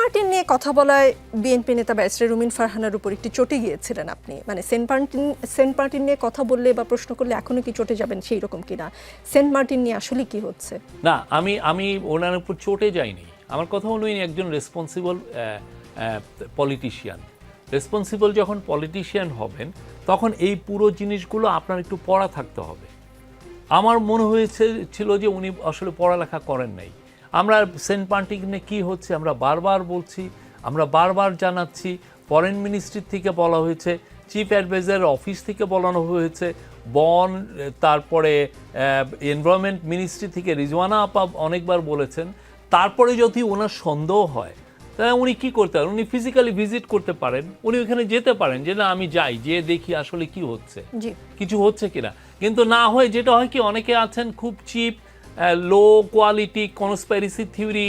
Martin নিয়ে কথা বলায় বিএনপি নেতা ব্যারিস্টার রুমিন ফারহানার উপর একটি চটে গিয়েছিলেন আপনি। মানে সেন্ট মার্টিন সেন্ট মার্টিন নিয়ে কথা বললে বা প্রশ্ন করলে এখনও কি চটে যাবেন সেই রকম কিনা? সেন্ট মার্টিন নিয়ে আসলে কি হচ্ছে? না, আমি আমি ওনার উপর চটে যাইনি। আমার কথা হলো ইনি একজন রেসপন্সিবল পলিটিশিয়ান রেসপন্সিবল যখন পলিটিশিয়ান হবেন, তখন এই পুরো জিনিসগুলো আপনার একটু পড়া থাকতে হবে। আমার মনে হয়েছে, ছিল যে উনি আসলে পড়ালেখা করেন নাই। আমরা সেন্ট পার্টিনে কি হচ্ছে আমরা বারবার বলছি আমরা বারবার জানাচ্ছি ফরেন মিনিস্ট্রির থেকে বলা হয়েছে চিফ অ্যাডভাইজার অফিস থেকে বলানো হয়েছে বন তারপরে এনভায়রনমেন্ট মিনিস্ট্রি থেকে রিজওয়ানা আপা অনেকবার বলেছেন তারপরে যদি ওনার সন্দেহ হয় তাহলে উনি কী করতে পারেন? উনি ফিজিক্যালি ভিজিট করতে পারেন উনি ওখানে যেতে পারেন যে না আমি যাই যে দেখি আসলে কি হচ্ছে। কিছু হচ্ছে কিনা? কিন্তু না হয় যেটা হয় কি অনেকে আছেন খুব cheap low quality conspiracy theory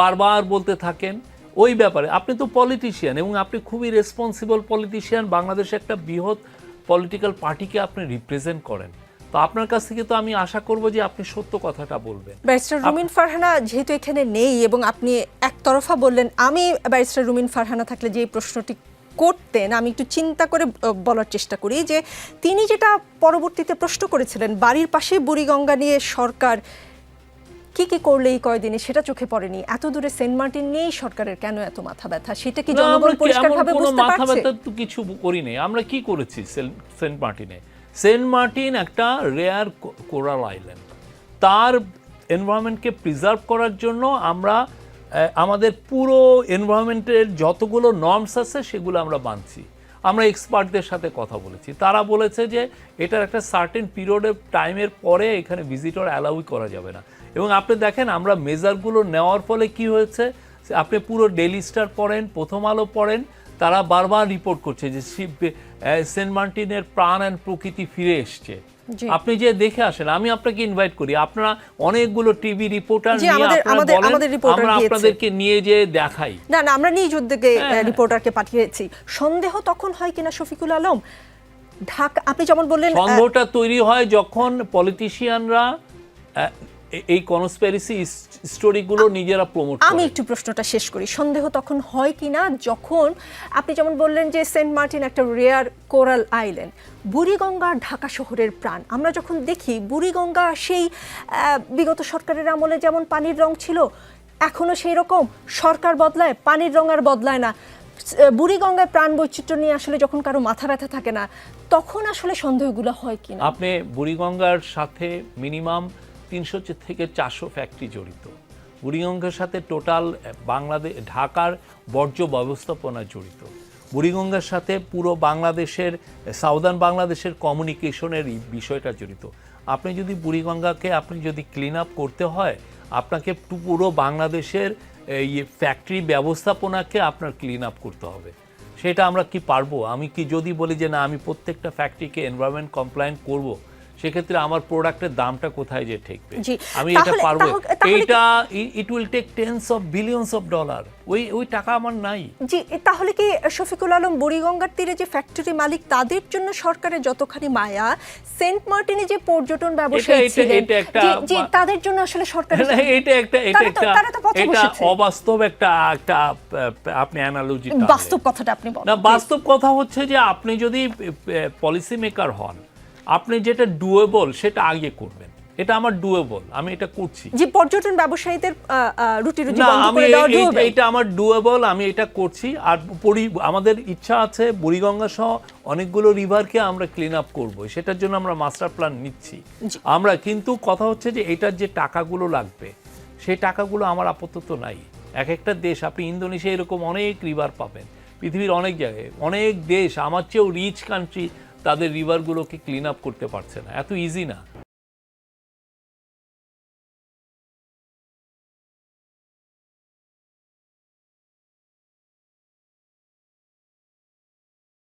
বারবার বলতে থাকেন। ওই ব্যাপারে আপনি তো পলিটিশিয়ান এবং আপনি খুবই রেসপন্সিবল পলিটিশিয়ান বাংলাদেশে একটা বৃহৎ পলিটিক্যাল পার্টিকে আপনি রিপ্রেজেন্ট করেন। তো আপনার কাছ থেকে তো আমি আশা করব যে আপনি সত্য কথাটা বলবেন। ব্যারিস্টার রুমিন ফারহানা যেহেতু এখানে নেই এবং আপনি একতরফা বললেন আমি ব্যারিস্টার রুমিন ফারহানা থাকলে যে এই প্রশ্নটি করতেন আমি একটু চিন্তা করে বলার চেষ্টা করি যে তিনি যেটা পরবর্তীতে প্রশ্ন করেছিলেন বাড়ির পাশে বুড়িগঙ্গা নিয়ে সরকার কি কি করলে এই কয়দিনে সেটা চোখে পড়েনি? এত দূরে সেন্ট মার্টিন নিয়েই সরকারের কেন এত মাথা ব্যথা? সেটা কি জনগণ পরিষ্কারভাবে বুঝতে মাথা ব্যথা তো কিছু করিনি। আমরা কি করেছি সেন্ট মার্টিনে? সেন্ট মার্টিন একটা রেয়ার কোরাল আইল্যান্ড। তার এনভায়রনমেন্টকে প্রিজার্ভ করার জন্য আমরা আমাদের পুরো এনভায়রনমেন্টের যতগুলো নর্মস আছে, সেগুলো আমরা মানছি। আমরা এক্সপার্টদের সাথে কথা বলেছি। তারা বলেছে যে, এটার একটা সার্টেন পিরিয়ডের টাইমের পরে এখানে ভিজিটর অ্যালাউই করা যাবে না। এবং আপনি দেখেন, আমরা মেজারগুলো নেওয়ার ফলে কি হয়েছে? আপনি পুরো ডেলি স্টার পড়েন, প্রথম আলো পড়েন, তারা বারবার রিপোর্ট করছে যে সেন্ট মার্টিনের প্রাণ অ্যান্ড প্রকৃতি ফিরে এসছে। আপনি যে দেখে আসেন আমি আপনাকে ইনভাইট করি। আপনারা অনেকগুলো টিভি রিপোর্টার নিয়ে আমাদের- আমাদের- রিপোর্টার আমরা আপনাদেরকে নিয়ে যে দেখাই। না না আমরা নিজ উদ্যোগে হ্যাঁ। রিপোর্টারকে পাঠিয়েছি। সন্দেহ তখন হয় কিনা শফিকুল আলম? ঢাকা আপনি যেমন বললেন সন্দেহটা তৈরি হয় যখন পলিটিশিয়ানরা এই কনস্পেরেসি স্টোরিগুলো নিজেরা প্রমোট আমি একটু প্রশ্নটা শেষ করি। সন্দেহ তখন হয় কিনা? যখন আপনি যেমন বললেন যে সেন্ট মার্টিন একটা rare coral island Buriganga Dhaka শহরের প্রাণ। আমরা যখন দেখি বুড়িগঙ্গা সেই বিগত সরকারের আমলে যেমন পানির রং ছিল এখনও সেই রকম সরকার বদলায় পানির রং আর বদলায় না। বুড়িগঙ্গায় প্রাণ বৈচিত্র্য নিয়ে আসলে যখন কারও মাথা ব্যথা থাকে না তখন আসলে সন্দেহগুলো হয় কিনা? আপনি বুড়িগঙ্গার সাথে মিনিমাম তিনশো থেকে চারশো ফ্যাক্টরি জড়িত। বুড়িগঙ্গার সাথে টোটাল বাংলাদেশ ঢাকার বর্জ্য ব্যবস্থাপনা জড়িত। বুড়িগঙ্গার সাথে পুরো বাংলাদেশের সাউদার্ন বাংলাদেশের কমিউনিকেশনের বিষয়টা জড়িত। আপনি যদি বুড়িগঙ্গাকে, আপনি যদি ক্লিন আপ করতে হয়, আপনাকে পুরো বাংলাদেশের এই ফ্যাক্টরি ব্যবস্থাপনাকে আপনার ক্লিন আপ করতে হবে। সেটা আমরা কি পারব? আমি কি যদি বলি যে, না, আমি প্রত্যেকটা ফ্যাক্টরিকে এনভায়রনমেন্ট কমপ্লায়েন্ট করব সেক্ষেত্রে আমার প্রোডাক্টের দামটা কোথায় যে ঠেকবে? আমি এটা পারব। এইটা it will take tens of billions of dollar ওই ওই টাকা আমার নাই। জি তাহলে কি শফিকুল আলম বুড়িগঙ্গার তীরে যে ফ্যাক্টরি মালিক তাদের জন্য সরকারের যতখানি মায়া সেন্ট মার্টিনে যে পর্যটন ব্যবসায়ী ছিলেন জি, তাদের জন্য আসলে সরকারের না, এটা একটা এটা একটা এটা অবাস্তব একটা একটা আপনি অ্যানালজি বাস্তব কথাটা আপনি বলেন। না বাস্তব কথা হচ্ছে যে আপনি যদি পলিসি মেকার হন আপনি যেটা ডুয়েবল সেটা আগে করবেন। এটা আমার ডুয়েবল আমি এটা করছি। যে পর্যটন ব্যবসায়ীদের রুটি রুজি বন্ধ করে দেওয়া এই- এটা আমার ডুয়েবল আমি এটা করছি। আর পরি আমাদের ইচ্ছা আছে বুড়িগঙ্গা সহ অনেকগুলো রিভারকে আমরা ক্লিন আপ করব। সেটার জন্য আমরা মাস্টার প্ল্যান নিচ্ছি। আমরা কিন্তু কথা হচ্ছে যে এটার যে টাকাগুলো লাগবে সেই টাকাগুলো আমার আপাতত নাই। এক একটা দেশ আপনি ইন্দোনেশিয়া এরকম অনেক রিভার পাবেন। পৃথিবীর অনেক জায়গায় অনেক দেশ আমার চেয়েও রিচ কান্ট্রি তাদের রিভারগুলোকে ক্লিন আপ করতে পারছে না। এত ইজি না।